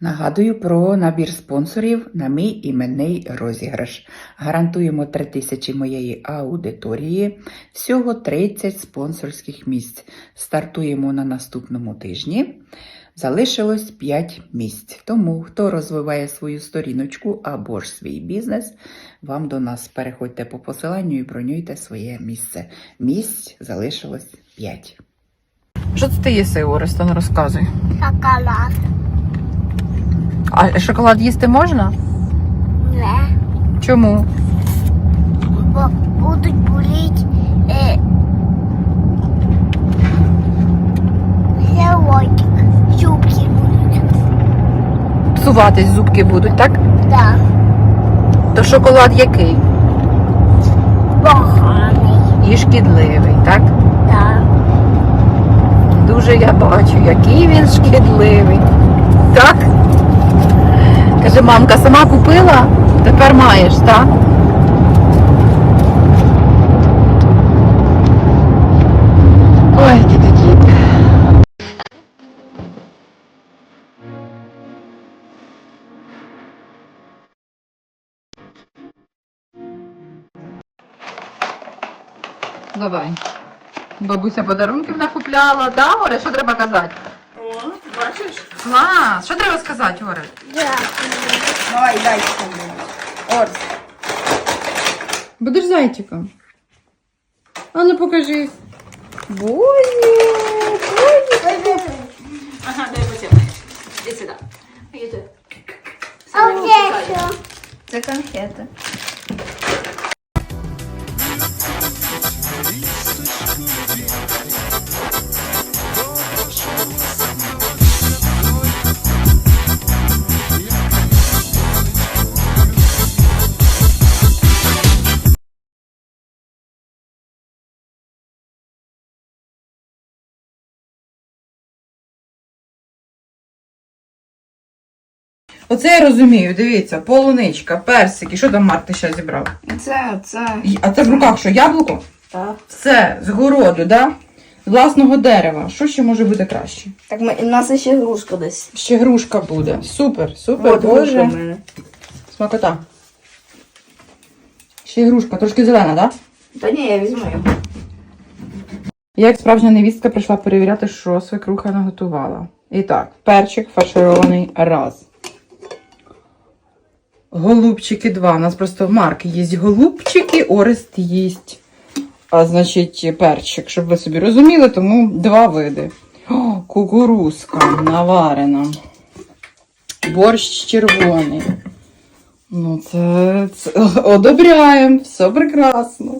Нагадую про набір спонсорів на мій іменний розіграш. Гарантуємо 3 тисячі моєї аудиторії, всього 30 спонсорських місць. Стартуємо на наступному тижні. Залишилось 5 місць. Тому, хто розвиває свою сторіночку або ж свій бізнес, вам до нас переходьте по посиланню і бронюйте своє місце. Місць залишилось 5. Що це ти їси, Орестон, розказуй. Шоколад. А шоколад їсти можна? Не. Чому? Бо будуть боліти е. Зубки будуть. Псуватись зубки будуть, так? Да. То шоколад який? Поганий. І шкідливий, так? Да. Дуже я бачу, який він шкідливий. Так? Каже, мамка сама купила, тепер маєш, так? Ой, діти, діти. Давай. Бабуся подарунків накупляла. Да, Оре, що треба казати? О, бачиш? Клас! Що треба сказати, Оре? Дякую. Давай, дай мені. Орс. Будеш зайчиком. А ну покажи. Боже, боже. Ага, дай потім. Іди сюди. А це що? Оце я розумію, дивіться, полуничка, персики. Що там Марк ти ще зібрав? Це, це. А це в руках що, яблуко? Так. Все, з городу, да? З власного дерева. Що ще може бути краще? Так ми, у нас ще грушка десь. Ще грушка буде. Супер, супер, От боже. в мене. Смакота. Ще й грушка, трошки зелена, так? Да? Та ні, я візьму його. Я як справжня невістка прийшла перевіряти, що свекруха наготувала. І так, перчик фарширований раз. Голубчики два. У нас просто в марки є голубчики, Орест їсть. А значить, перчик, щоб ви собі розуміли, тому два види. О, кукурузка наварена. Борщ червоний. Ну, це, це одобряємо, все прекрасно.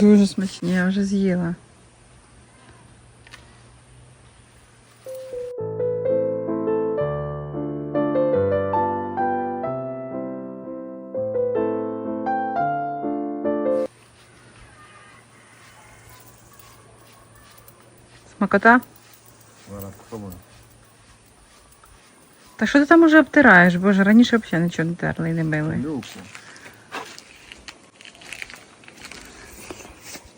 Дуже смачні, я вже з'їла. Смакота? Зараз попробую. Та що ти там уже обтираєш? Боже, раніше взагалі нічого не терли і не били. Люку.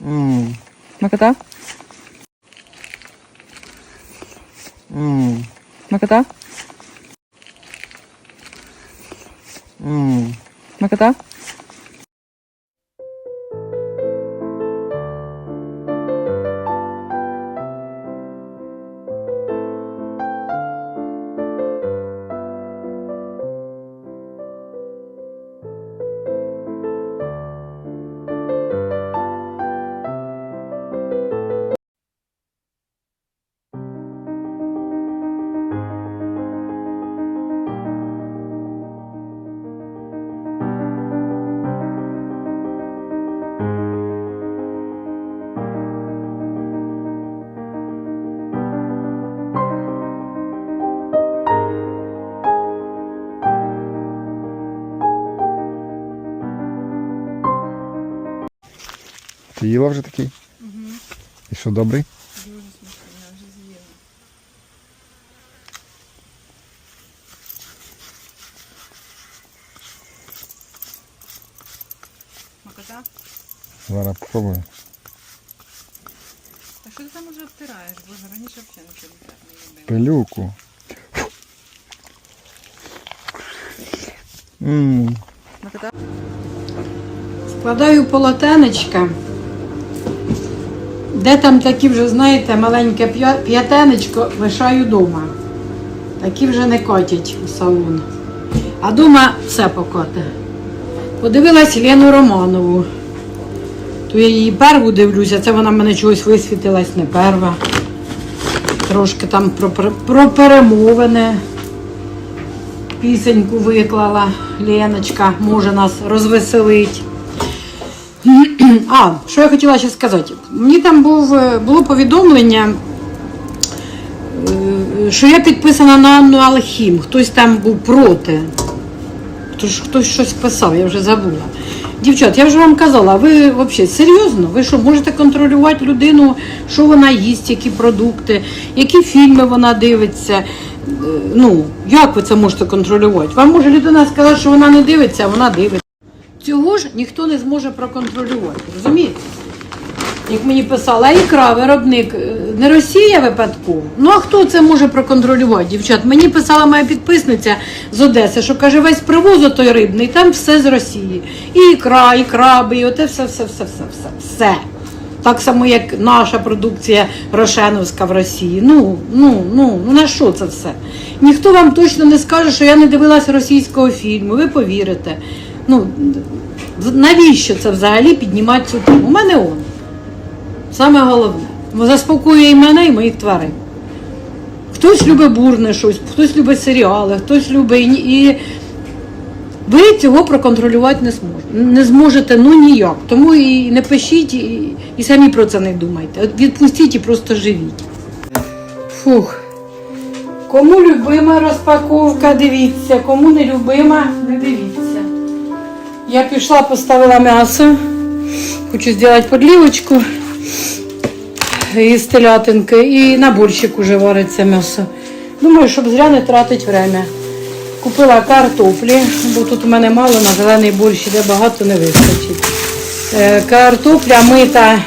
Ммм. Смакота? Ммм. Смакота? Ммм. Смакота? Ти їла вже такий? І що, добрий? Макота? Зараз попробую. А що ти там уже обтираєш? Боже, раніше взагалі нічого не робила. Пилюку. Складаю полотенечка. Де там такі вже, знаєте, маленьке п'я- п'ятенечко лишаю вдома. Такі вже не котять у салон. А вдома все покоте. Подивилась Лену Романову. То я її перву дивлюся, це вона мене чогось висвітилась не перва. Трошки там про, про перемовини. Пісеньку виклала Леночка, може нас розвеселить. А, що я хотіла ще сказати? Мені там був, е, було повідомлення, е, що я підписана на Анну Алхім. Хтось там був проти. Хтось, хтось щось писав, я вже забула. Дівчат, я вже вам казала, ви взагалі серйозно? Ви що, можете контролювати людину, що вона їсть, які продукти, які фільми вона дивиться? Е, Ну, як ви це можете контролювати? Вам може людина сказати, що вона не дивиться, а вона дивиться. Цього ж ніхто не зможе проконтролювати, розумієте? Як мені писала, а ікра, виробник е, не Росія випадково. Ну а хто це може проконтролювати, дівчат? Мені писала моя підписниця з Одеси, що каже, весь привоз той рибний, там все з Росії. І ікра, і краби, і оте все, все, все, все, все, все. Так само, як наша продукція Рошеновська в Росії. Ну, ну, ну, ну на що це все? Ніхто вам точно не скаже, що я не дивилася російського фільму, ви повірите. Ну, навіщо це взагалі піднімати цю тему? У мене он. Саме головне. Заспокоює і мене, і моїх тварин. Хтось любить бурне щось, хтось любить серіали, хтось любить і, ви цього проконтролювати не зможете. Не зможете ну ніяк. Тому і не пишіть, і, і самі про це не думайте. Відпустіть і просто живіть. Фух. Кому любима розпаковка, дивіться, кому не любима, не дивіться. Я пішла, поставила м'ясо. Хочу зробити подлівочку із телятинки. І на борщик уже вариться м'ясо. Думаю, щоб зря не тратити время. Купила картоплі, бо тут у мене мало, на зелений борщ іде багато не вистачить. Е, Картопля мита,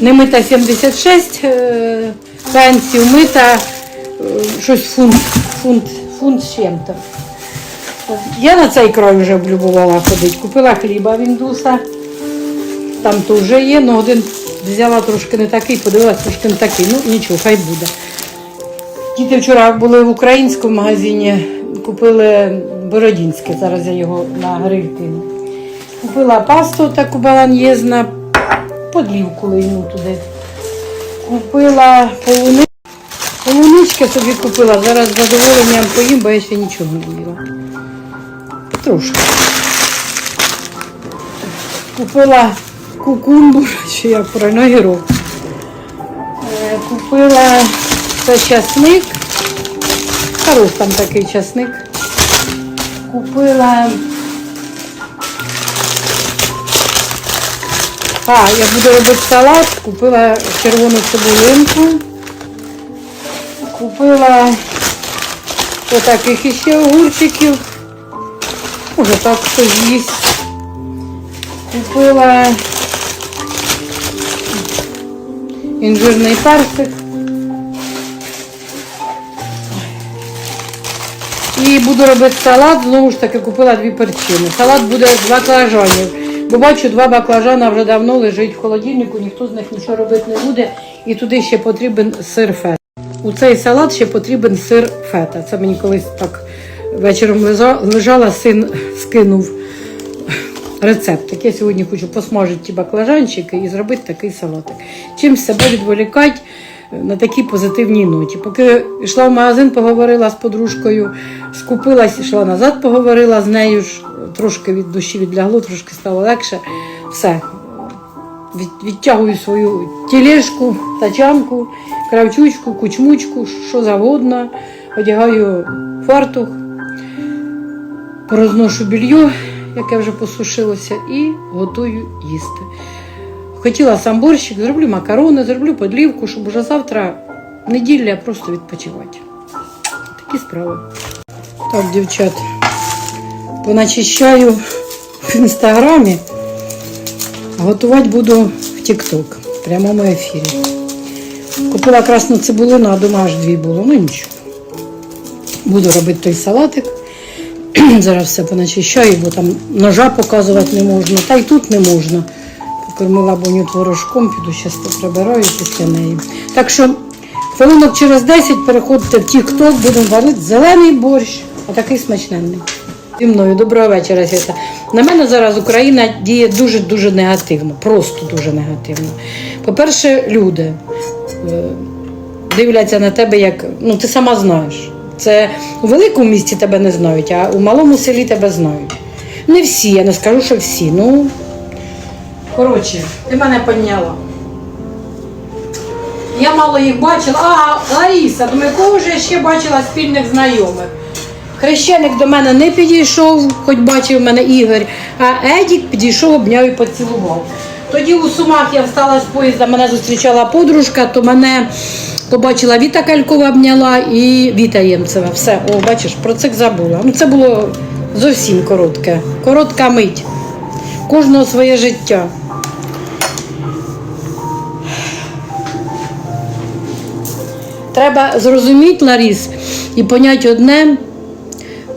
не мита 76 е, пенсів, мита е, щось фунт, фунт, фунт з чим-то. Я на цей край вже облюбувала ходити. Купила хліба в індуса. Там теж є, але один взяла трошки не такий, подивилася трошки не такий. Ну нічого, хай буде. Діти вчора були в українському магазині, купили Бородінське, зараз я його на гриль кину. Купила пасту таку баланьєзна, подлівку лийну туди. Купила полуни... полунички собі купила, зараз задоволенням поїм, бо я ще нічого не їла. Трошки. Купила кукумбур, чи як правильно, огірок. Е, Купила це часник. Хорош там такий часник. Купила. А, я буду робити салат, купила червону цибулинку. Купила отаких іще огурчиків. Може так хтось їсть. Купила інжирний персик. І буду робити салат, знову ж таки купила дві перчини. Салат буде з баклажанів. Бо бачу, два баклажана вже давно лежить в холодильнику, ніхто з них нічого робити не буде. І туди ще потрібен сир фета. У цей салат ще потрібен сир фета. Це мені колись так вечором лежала, син скинув рецептик. Я сьогодні хочу посмажити ті баклажанчики і зробити такий салатик. Чим себе відволікати на такій позитивній ноті. Поки йшла в магазин, поговорила з подружкою, скупилась, йшла назад, поговорила з нею ж, трошки від душі відлягло, трошки стало легше. Все. Від, відтягую свою тілешку, тачанку, кравчучку, кучмучку, що завгодно. Одягаю фартух, порозношу більйо, яке вже посушилося, і готую їсти. Хотіла сам борщик, зроблю макарони, зроблю подлівку, щоб уже завтра неділя просто відпочивати. Такі справи. Так, дівчат, поначищаю в інстаграмі. Готувати буду в Тік-Ток прямому ефірі. Купила красну цибулину, а дома аж дві було. Ну нічого. Буду робити той салатик. Зараз все поначищаю, бо там ножа показувати не можна, та й тут не можна. Покормила боню творожком, піду зараз поприбираю після неї. Так що хвилинок через 10 переходьте в TikTok, будемо варити зелений борщ, отакий смачненний. Зі мною доброго вечора, Свята. На мене зараз Україна діє дуже-дуже негативно, просто дуже негативно. По-перше, люди дивляться на тебе як. Ну, ти сама знаєш. Це у великому місті тебе не знають, а у малому селі тебе знають. Не всі, я не скажу, що всі. Ну, коротше, ти мене підняла. Я мало їх бачила. А, Лариса, думаю, кого ж я ще бачила спільних знайомих. Хрещеник до мене не підійшов, хоч бачив мене Ігор, а Едік підійшов, обняв і поцілував. Тоді у Сумах я встала з поїзда, мене зустрічала подружка, то мене побачила Віта Калькова обняла і Віта Ємцева. Все, о, бачиш, про це забула. Ну, це було зовсім коротке. Коротка мить. Кожного своє життя. Треба зрозуміти, Ларіс, і поняти одне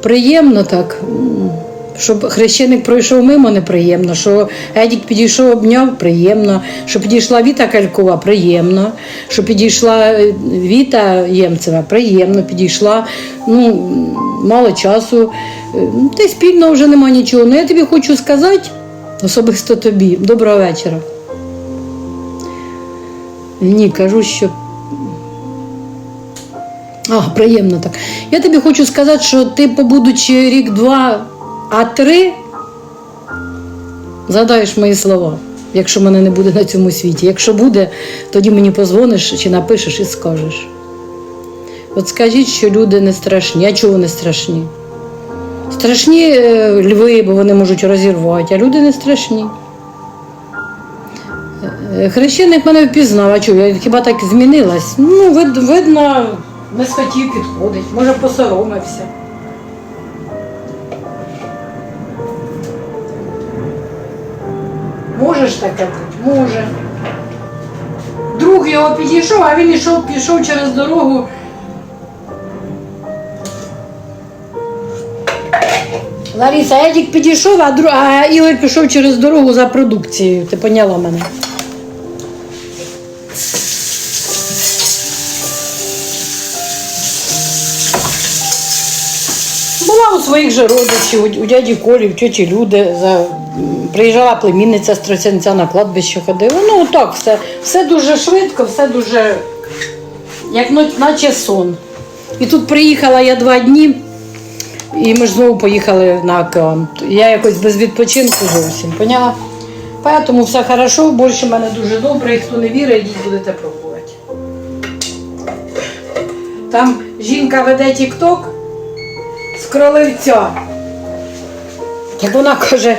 приємно так, щоб хрещеник пройшов мимо, неприємно, що Едік підійшов, обняв, приємно, що підійшла Віта Калькова, приємно, що підійшла е, Віта Ємцева, приємно, підійшла, ну, мало часу, е, та й спільно вже нема нічого. Ну я тобі хочу сказати, особисто тобі, доброго вечора. Ні, кажу, що а, приємно так. Я тобі хочу сказати, що ти, побудучи рік-два, а три, задаєш мої слова, якщо мене не буде на цьому світі. Якщо буде, тоді мені позвониш чи напишеш і скажеш. От скажіть, що люди не страшні. А чого не страшні? Страшні е, льви, бо вони можуть розірвати, а люди не страшні. Е, Хрещеник мене впізнав, а чого? Я хіба так змінилась? Ну, вид, видно, не схотів підходить, може посоромився. Може ж таке бути? Може. Друг його підійшов, а він ішов, пішов через дорогу. Лариса, Едік підійшов, а, дру... а Ігор пішов через дорогу за продукцією. Ти поняла мене? Була у своїх же родичів, у, дяді Колі, в тьоті Люди. За... Приїжджала племінниця з Тростянця на кладбище ходила. Ну так, все, все дуже швидко, все дуже, як наче сон. І тут приїхала я два дні, і ми ж знову поїхали на океан. Я якось без відпочинку зовсім, поняла? Тому все хорошо, борщ у мене дуже добрий, хто не вірить, йдіть будете пробувати. Там жінка веде тік-ток з кроливця. Як вона каже,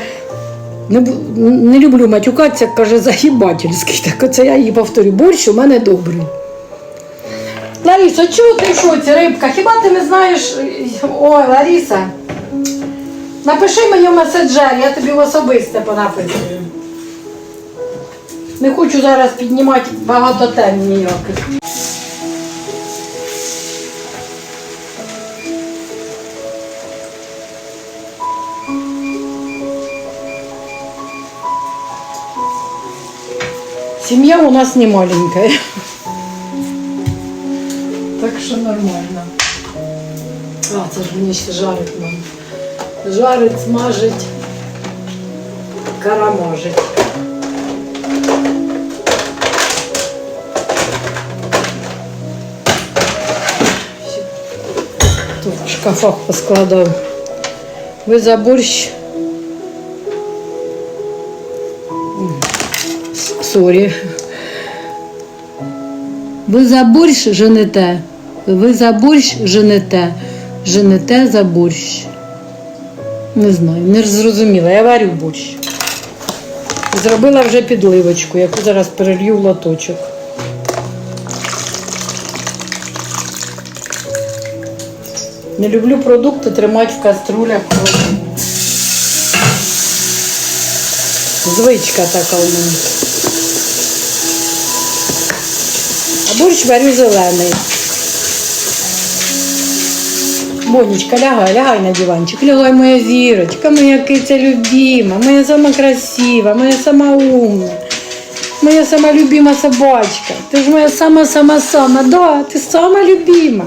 не, не люблю матюкатися, каже, загибательський. Так оце я їй повторю, борщ у мене добрий. Лариса, чого ти в шоці, рибка? Хіба ти не знаєш? Ой, Лариса, напиши мені в меседжер, я тобі в особисте понаписую. Не хочу зараз піднімати багато тем ніяких. Семья у нас не маленькая. Так що нормально. А, це ж мені ще жарить нам. Жарить, смажить, карамажить. Тут в шкафах поскладав. Ви за борщ. С- Сорі. Ви за борщ женете. Ви за борщ женете. Женете за борщ. Не знаю, не зрозуміла. Я варю борщ. Зробила вже підливочку, яку зараз перелью в лоточок. Не люблю продукти тримати в каструлях. Звичка така у мене. Борщ варю зелений. Бонечка, лягай, лягай на диванчик, лягай, моя зірочка, моя киця любима, моя сама красива, моя сама умна, моя сама любима собачка. Ти ж моя сама-сама-сама, да, ти сама любима.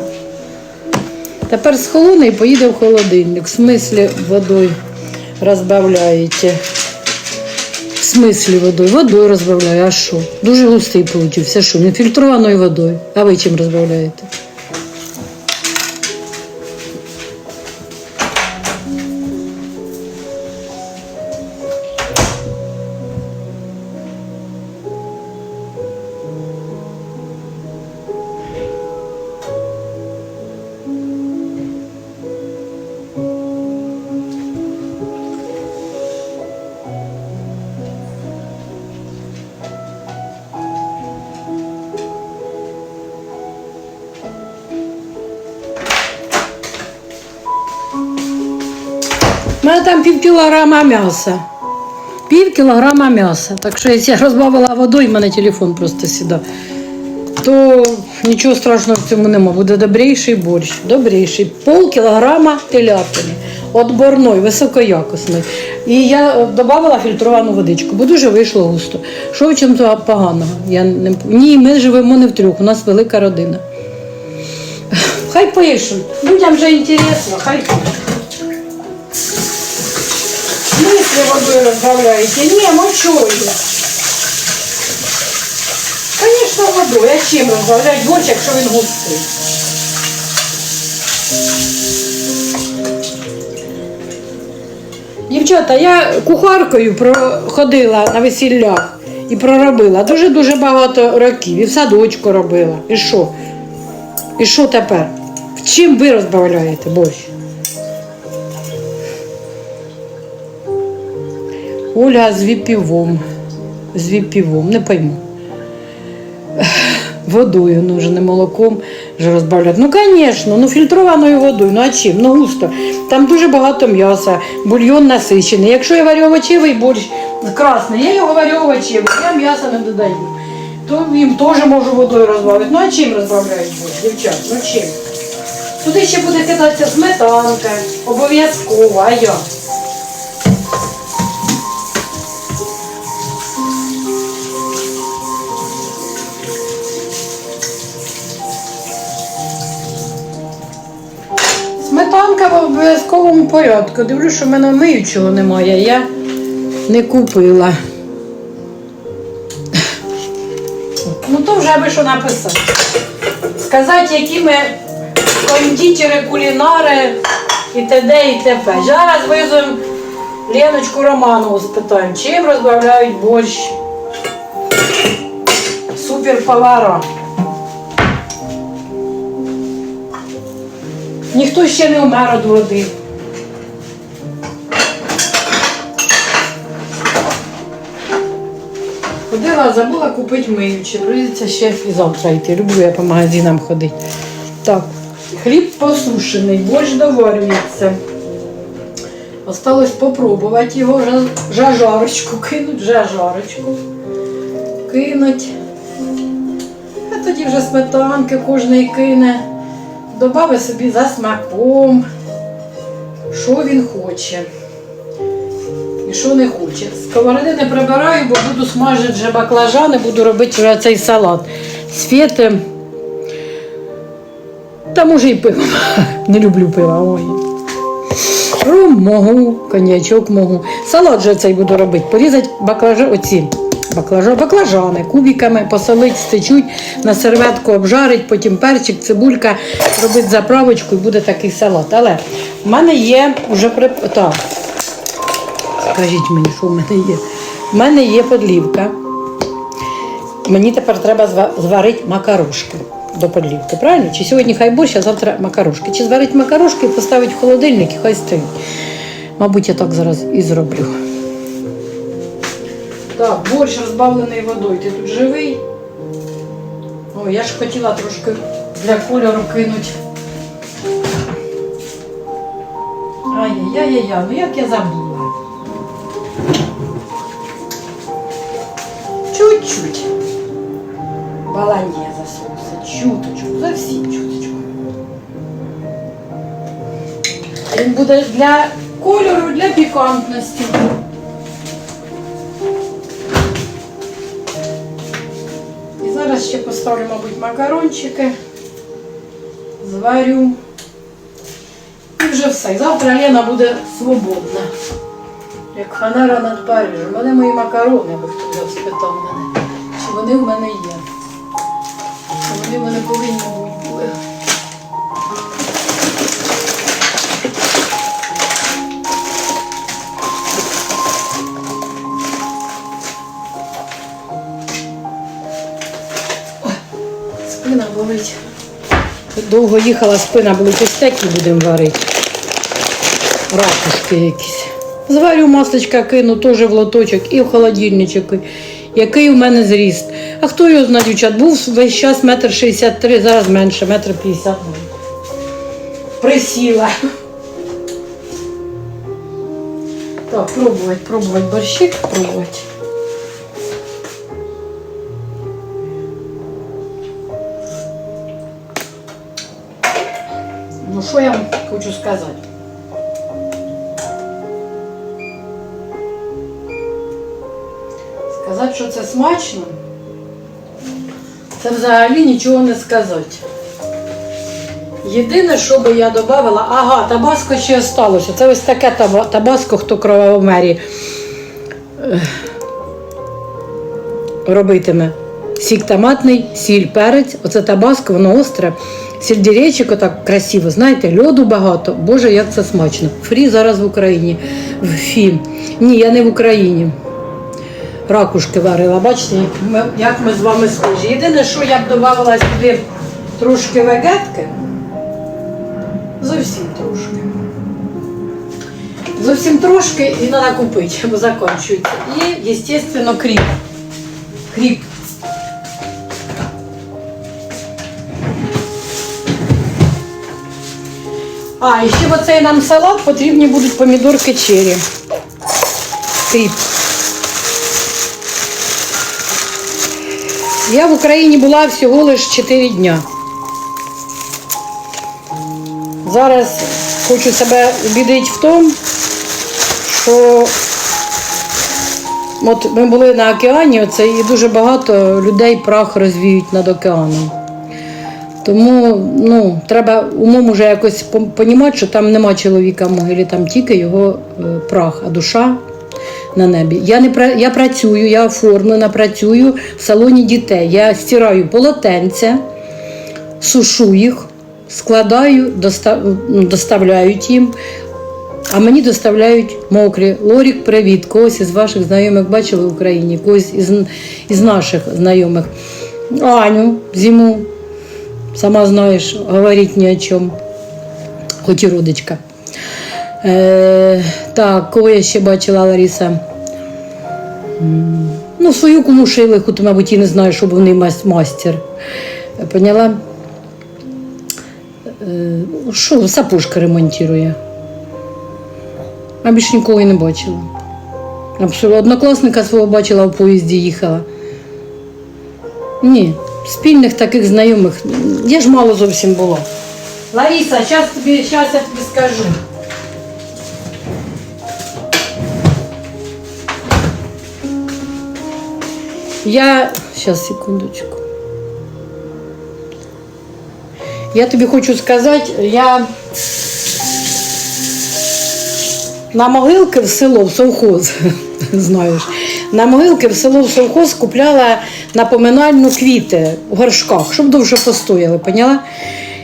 Тепер схолоне і поїде в холодильник. В смислі водою розбавляєте. Смислі водою? Водою розбавляю, а що? Дуже густий получився. Що, не фільтрованою водою. А ви чим розбавляєте? Пів кілограма м'яса. Пів кілограма м'яса. Так що якщо я розбавила водою, в мене телефон просто сідав. То нічого страшного в цьому нема. Буде добрейший борщ. Добрейший. Пол кілограма телятини. Отборної, високоякісної. І я додавала фільтровану водичку, бо дуже вийшло густо. Що в чому поганого? Я не... Ні, ми живемо не втрьох, у нас велика родина. Хай пишуть. Людям вже інтересно, хай пишуть. Мысли водой разбавляете? Не, мочой. Конечно, водой. А чим розбавляти борщ, якщо він густий? Дівчата, я кухаркою проходила на весіллях і проробила дуже-дуже багато років. І в садочку робила. І що? І що тепер? Чим ви розбавляєте борщ? Оля з віпівом. З віпівом, не пойму. Водою, ну вже не молоком вже розбавляти. Ну, звісно, ну фільтрованою водою. Ну а чим? Ну густо. Там дуже багато м'яса, бульйон насичений. Якщо я варю овочевий борщ красний, я його варю овочевий, я м'яса не додаю. То їм теж можу водою розбавити. Ну а чим розбавляють борщ, дівчат? Ну чим? Туди ще буде кидатися сметанка, обов'язково, а я. Обов'язковому порядку. Дивлюсь, що в мене миючого немає, я не купила. Ну то вже би що написати. Сказати, які ми кондитери, кулінари і т.д. і т.п. Зараз визовемо Леночку Романову спитаємо, чим розбавляють борщ суперповара. Ніхто ще не вмер від води. Ходила, забула купити миюче. Прийдеться ще і завтра йти. Люблю я по магазинам ходити. Так, хліб посушений, борщ доварюється. Осталось попробувати його жа- жажарочку кинуть, жажарочку кинуть. А тоді вже сметанки кожний кине. Добави собі за смаком, що він хоче що не хоче. Сковороди не прибираю, бо буду смажити вже баклажани, буду робити вже цей салат. З фети. Та може і пиво. Не люблю пива. Ой. Ром можу, коньячок можу. Салат же цей буду робити. Порізати баклажани, оці баклажа, баклажани кубиками, посолить, стечуть, на серветку обжарить, потім перчик, цибулька, робить заправочку і буде такий салат. Але в мене є вже при... Так. Скажіть мені, що в мене є. В мене є подлівка. Мені тепер треба зварити макарошки до подлівки, правильно? Чи сьогодні хай борщ, а завтра макарошки. Чи зварити макарошки і поставити в холодильник і хай стоїть. Мабуть, я так зараз і зроблю. Так, борщ розбавлений водою. Ти тут живий? О, я ж хотіла трошки для кольору кинути. Ай-яй-яй-яй, ну як я забула. Чуть-чуть. Баланьє соуса. Чуточку, зовсім чуточку. Він буде для кольору, для пікантності. І зараз ще поставлю, мабуть, макарончики. Зварю. І вже все. Завтра Лена буде свободна. Як фанера над Парижем. У мене мої макарони, аби хто спитав мене. Чи вони в мене є? Чи вони в мене повинні бути були. Спина болить. Довго їхала спина, болить ось такі будемо варити. Ракушки якісь. Зварю масличка, кину теж в лоточок і в холодильничок. Який у мене зріст. А хто його знає, дівчат? Був весь час метр шістдесят три, зараз менше, метр п'ятдесят. Присіла. Так, пробувати, пробувати борщик, пробувати. Ну, що я вам хочу сказати? Сказати, що це смачно, це взагалі нічого не сказати. Єдине, що би я додала, ага, табаско ще залишилося. Це ось таке табаско, хто кровавомері е, робитиме. Сік томатний, сіль, перець, оце табаско, воно остре. Сельдерейчик отак красиво, знаєте, льоду багато. Боже, як це смачно. Фрі зараз в Україні. В фільм. Ні, я не в Україні. Ракушки варила. Бачите, як ми, як ми з вами схожі. Єдине, що я б додавала сюди трошки вегетки. Зовсім трошки. Зовсім трошки і треба купити, бо закінчується. І, звісно, кріп. Кріп. А, і ще в оцей нам салат потрібні будуть помідорки чері. Кріп. Я в Україні була всього лише 4 дня. Зараз хочу себе убідити в тому, що от ми були на океані, оце, і дуже багато людей прах розвіють над океаном. Тому ну, треба умом уже якось розуміти, що там нема чоловіка в могилі, там тільки його е, прах, а душа на небі. Я не я працюю, я оформлена, працюю в салоні дітей. Я стираю полотенця, сушу їх, складаю, ну, доставляють їм. А мені доставляють мокрі. Лорік, привіт. Когось із ваших знайомих бачили в Україні, когось із, із наших знайомих. Аню, зиму, сама знаєш, говорить ні о чому. Хоч і родичка. Е, так, кого я ще бачила, Лариса? М, Ну, свою кому шилиху, то, мабуть, і не знаю, що був не мас- мастер. Поняла? Е, Що, сапожка ремонтує. А більше нікого і не бачила. Абсолютно. Однокласника свого бачила в поїзді їхала. Ні, спільних таких знайомих. Я ж мало зовсім було. Лариса, зараз тобі, щас я тобі скажу. Я. Зараз, секундочку. Я тобі хочу сказати, я на могилки в село, в совхоз, знаєш, на могилки в село в совхоз купляла напоминальну квіти в горшках, щоб довше постояли, поняла?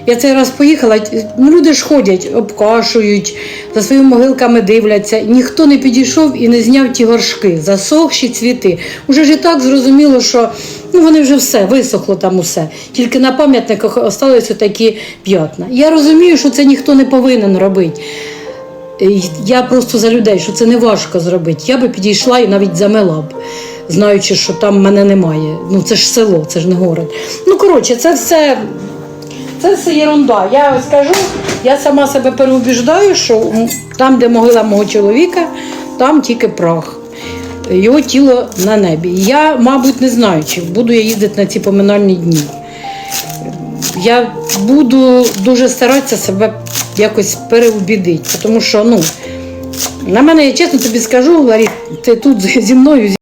Я цей раз поїхала, ну люди ж ходять, обкашують, за своїми могилками дивляться. Ніхто не підійшов і не зняв ті горшки, засохші цвіти. Уже ж і так зрозуміло, що ну, вони вже все, висохло там усе. Тільки на пам'ятниках залишилися такі п'ятна. Я розумію, що це ніхто не повинен робити. Я просто за людей, що це не важко зробити. Я би підійшла і навіть замила б. знаючи, що там мене немає. Ну це ж село, це ж не город. Ну, коротше, це все. Це все єрунда. Я скажу, я сама себе переубіждаю, що там, де могила мого чоловіка, там тільки прах. Його тіло на небі. Я, мабуть, не знаю, чи буду я їздити на ці поминальні дні. Я буду дуже старатися себе якось переубідити, тому що ну, на мене, я чесно тобі скажу, Ларі, ти тут зі мною.